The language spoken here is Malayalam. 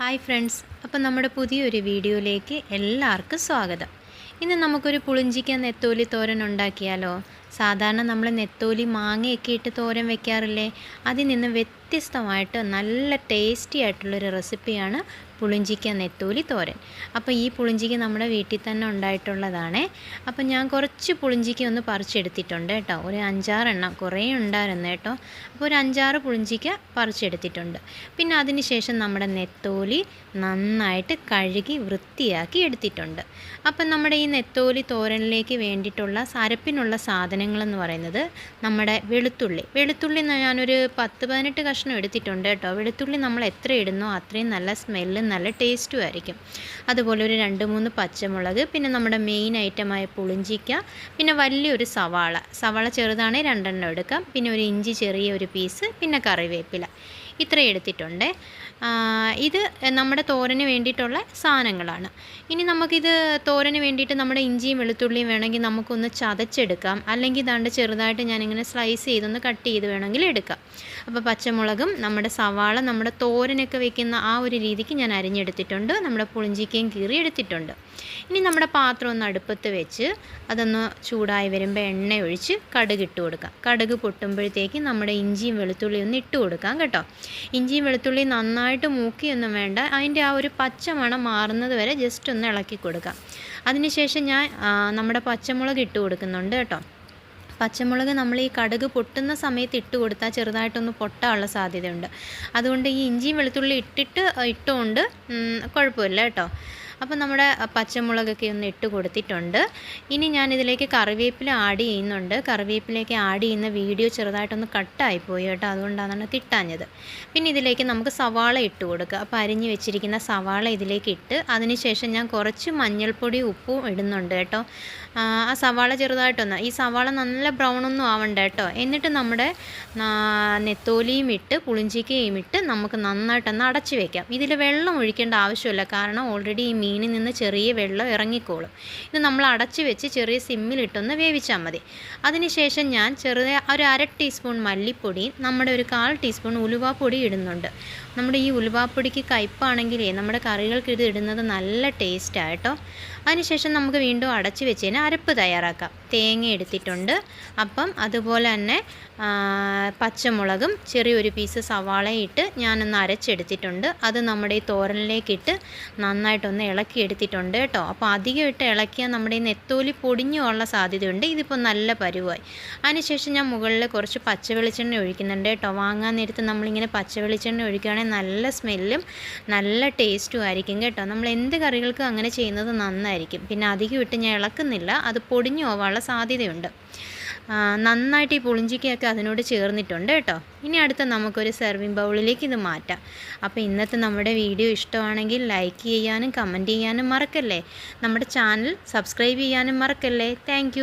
ഹായ് ഫ്രണ്ട്സ് അപ്പം നമ്മുടെ പുതിയൊരു വീഡിയോയിലേക്ക് എല്ലാവർക്കും സ്വാഗതം. ഇന്ന് നമുക്കൊരു പുളിഞ്ചിക്ക നെത്തോലി തോരൻ ഉണ്ടാക്കിയാലോ? സാധാരണ നമ്മൾ നെത്തോലി മാങ്ങയൊക്കെ ഇട്ട് തോരൻ വെക്കാറില്ലേ? അതിൽ നിന്ന് വ്യത്യസ്തമായിട്ട് നല്ല ടേസ്റ്റി ആയിട്ടുള്ളൊരു റെസിപ്പിയാണ് പുളിഞ്ചിക്ക നെത്തോലി തോരൻ. അപ്പോൾ ഈ പുളിഞ്ചിക്ക നമ്മുടെ വീട്ടിൽ തന്നെ ഉണ്ടായിട്ടുള്ളതാണേ. അപ്പോൾ ഞാൻ കുറച്ച് പുളിഞ്ചിക്ക ഒന്ന് പറിച്ചെടുത്തിട്ടുണ്ട് കേട്ടോ. ഒരു അഞ്ചാറെണ്ണം കുറേ ഉണ്ടായിരുന്നു കേട്ടോ. അപ്പോൾ ഒരു അഞ്ചാറ് പുളിഞ്ചിക്ക പറിച്ചെടുത്തിട്ടുണ്ട്. പിന്നെ അതിന് ശേഷം നമ്മുടെ നെത്തോലി നന്നായിട്ട് കഴുകി വൃത്തിയാക്കി എടുത്തിട്ടുണ്ട്. അപ്പം നമ്മുടെ ഈ നെത്തോലി തോരനിലേക്ക് വേണ്ടിയിട്ടുള്ള സരപ്പിനുള്ള സാധനങ്ങളെന്ന് പറയുന്നത് നമ്മുടെ വെളുത്തുള്ളി. വെളുത്തുള്ളി ഞാനൊരു പത്ത് പതിനെട്ട് കഷ്ണം എടുത്തിട്ടുണ്ട് കേട്ടോ. വെളുത്തുള്ളി നമ്മൾ എത്ര ഇടുന്നോ അത്രയും നല്ല സ്മെല്ലും നല്ല ടേസ്റ്റും ആയിരിക്കും. അതുപോലെ ഒരു രണ്ട് മൂന്ന് പച്ചമുളക് പിന്നെ നമ്മുടെ മെയിൻ ഐറ്റമായ പുളിഞ്ചിക്ക പിന്നെ വലിയൊരു സവാള. സവാള ചെറുതാണെങ്കിൽ രണ്ടെണ്ണം എടുക്കാം. പിന്നെ ഒരു ഇഞ്ചി ചെറിയ ഒരു പീസ് പിന്നെ കറിവേപ്പില. ഇത്രയും എടുത്തിട്ടുണ്ട്. ഇത് നമ്മുടെ തോരന് വേണ്ടിയിട്ടുള്ള സാധനങ്ങളാണ്. ഇനി നമുക്കിത് തോരന് വേണ്ടിയിട്ട് നമ്മുടെ ഇഞ്ചിയും വെളുത്തുള്ളിയും വേണമെങ്കിൽ നമുക്കൊന്ന് ചതച്ചെടുക്കാം. അല്ലെങ്കിൽ ഇതാണ്ട് ചെറുതായിട്ട് ഞാനിങ്ങനെ സ്ലൈസ് ചെയ്തൊന്ന് കട്ട് ചെയ്ത് വേണമെങ്കിൽ എടുക്കാം. അപ്പോൾ പച്ചമുളകും നമ്മുടെ സവാള നമ്മുടെ തോരനൊക്കെ വെക്കുന്ന ആ ഒരു രീതിക്ക് ഞാൻ അരിഞ്ഞെടുത്തിട്ടുണ്ട്. നമ്മുടെ പുളിഞ്ചിക്കയും കീറി എടുത്തിട്ടുണ്ട്. ഇനി നമ്മുടെ പാത്രം ഒന്ന് അടുപ്പത്ത് വെച്ച് അതൊന്ന് ചൂടായി വരുമ്പോൾ എണ്ണ ഒഴിച്ച് കടുക് ഇട്ട് കൊടുക്കാം. കടുക് പൊട്ടുമ്പോഴത്തേക്ക് നമ്മുടെ ഇഞ്ചിയും വെളുത്തുള്ളിയും ഒന്ന് ഇട്ട് കൊടുക്കാം കേട്ടോ. ഇഞ്ചിയും വെളുത്തുള്ളിയും നന്നായിട്ട് മൂക്കിയൊന്നും വേണ്ട. അതിന്റെ ആ ഒരു പച്ച മണം മാറുന്നത് വരെ ജസ്റ്റ് ഒന്ന് ഇളക്കി കൊടുക്കാം. അതിനുശേഷം ഞാൻ നമ്മുടെ പച്ചമുളക് ഇട്ട് കൊടുക്കുന്നുണ്ട് കേട്ടോ. പച്ചമുളക് നമ്മൾ ഈ കടുക് പൊട്ടുന്ന സമയത്ത് ഇട്ട് കൊടുത്താൽ ചെറുതായിട്ടൊന്ന് പൊട്ടാനുള്ള സാധ്യതയുണ്ട്. അതുകൊണ്ട് ഈ ഇഞ്ചിയും വെളുത്തുള്ളി ഇട്ടിട്ട് ഇട്ടുകൊണ്ട് കുഴപ്പമില്ല കേട്ടോ. അപ്പോൾ നമ്മുടെ പച്ചമുളകൊക്കെ ഒന്ന് ഇട്ട് കൊടുത്തിട്ടുണ്ട്. ഇനി ഞാനിതിലേക്ക് കറിവേപ്പില ആഡ് ചെയ്യുന്നുണ്ട്. കറിവേപ്പിലേക്ക് ആഡ് ചെയ്യുന്ന വീഡിയോ ചെറുതായിട്ടൊന്ന് കട്ടായി പോയി കേട്ടോ. അതുകൊണ്ടാണ് കിട്ടാഞ്ഞത്. പിന്നെ ഇതിലേക്ക് നമുക്ക് സവാള ഇട്ട് കൊടുക്കുക. അപ്പോൾ അരിഞ്ഞ് വെച്ചിരിക്കുന്ന സവാള ഇതിലേക്ക് ഇട്ട് അതിനുശേഷം ഞാൻ കുറച്ച് മഞ്ഞൾപ്പൊടി ഉപ്പും ഇടുന്നുണ്ട് കേട്ടോ. ആ സവാള ചെറുതായിട്ടൊന്ന് ഈ സവാള നല്ല ബ്രൗൺ ഒന്നും ആവണ്ട കേട്ടോ. എന്നിട്ട് നമ്മുടെ നെത്തോലിയും ഇട്ട് പുളിഞ്ചിക്കയും ഇട്ട് നമുക്ക് നന്നായിട്ടൊന്ന് അടച്ചു വെക്കാം. ഇതിൽ വെള്ളം ഒഴിക്കേണ്ട ആവശ്യമില്ല. കാരണം ഓൾറെഡി ഈ മീനിൽ നിന്ന് ചെറിയ വെള്ളം ഇറങ്ങിക്കോളും. ഇത് നമ്മൾ അടച്ചു വെച്ച് ചെറിയ സിമ്മിലിട്ടൊന്ന് വേവിച്ചാൽ മതി. അതിനുശേഷം ഞാൻ ചെറുതായ ഒരു അര ടീസ്പൂൺ മല്ലിപ്പൊടി നമ്മുടെ ഒരു കാൽ ടീസ്പൂൺ ഉലുവാപ്പൊടി ഇടുന്നുണ്ട്. നമ്മുടെ ഈ ഉലുവാപ്പൊടിക്ക് കയ്പ്പാണെങ്കിലേ നമ്മുടെ കറികൾക്ക് ഇത് ഇടുന്നത് നല്ല ടേസ്റ്റാണ് കേട്ടോ. അതിനുശേഷം നമുക്ക് വീണ്ടും അടച്ചു വെച്ചതിന് അരപ്പ് തയ്യാറാക്കാം. തേങ്ങ എടുത്തിട്ടുണ്ട്. അപ്പം അതുപോലെ തന്നെ പച്ചമുളകും ചെറിയൊരു പീസ് സവാളയും ഇട്ട് ഞാനൊന്ന് അരച്ചെടുത്തിട്ടുണ്ട്. അത് നമ്മുടെ ഈ തോരനിലേക്കിട്ട് നന്നായിട്ടൊന്ന് ഇളക്കി എടുത്തിട്ടുണ്ട് കേട്ടോ. അപ്പോൾ അധികം ഇട്ട് ഇളക്കിയാൽ നമ്മുടെ ഈ നെത്തോലി പൊടിഞ്ഞു പോകാനുള്ള സാധ്യതയുണ്ട്. ഇതിപ്പോൾ നല്ല പരുവായി. അതിനുശേഷം ഞാൻ മുകളിൽ കുറച്ച് പച്ച വെളിച്ചെണ്ണ ഒഴിക്കുന്നുണ്ട് കേട്ടോ. വാങ്ങാൻ നേരത്ത് നമ്മളിങ്ങനെ പച്ച വെളിച്ചെണ്ണ ഒഴിക്കുകയാണെങ്കിൽ നല്ല സ്മെല്ലും നല്ല ടേസ്റ്റും ആയിരിക്കും കേട്ടോ. നമ്മൾ എന്ത് കറികൾക്കും അങ്ങനെ ചെയ്യുന്നത് നന്നായിരിക്കും. പിന്നെ അധികം ഇട്ട് ഞാൻ ഇളക്കുന്നില്ല. അത് പൊടിഞ്ഞു പോകാനുള്ള സാധ്യതയുണ്ട്. നന്നായിട്ട് ഈ പുളിഞ്ചിക്കയൊക്കെ അതിനോട് ചേർന്നിട്ടുണ്ട് കേട്ടോ. ഇനി അടുത്ത നമുക്കൊരു സെർവിങ് ബൗളിലേക്ക് ഇത് മാറ്റാം. അപ്പോൾ ഇന്നത്തെ നമ്മുടെ വീഡിയോ ഇഷ്ടമാണെങ്കിൽ ലൈക്ക് ചെയ്യാനും കമന്റ് ചെയ്യാനും മറക്കല്ലേ? നമ്മുടെ ചാനൽ സബ്സ്ക്രൈബ് ചെയ്യാനും മറക്കല്ലേ? താങ്ക്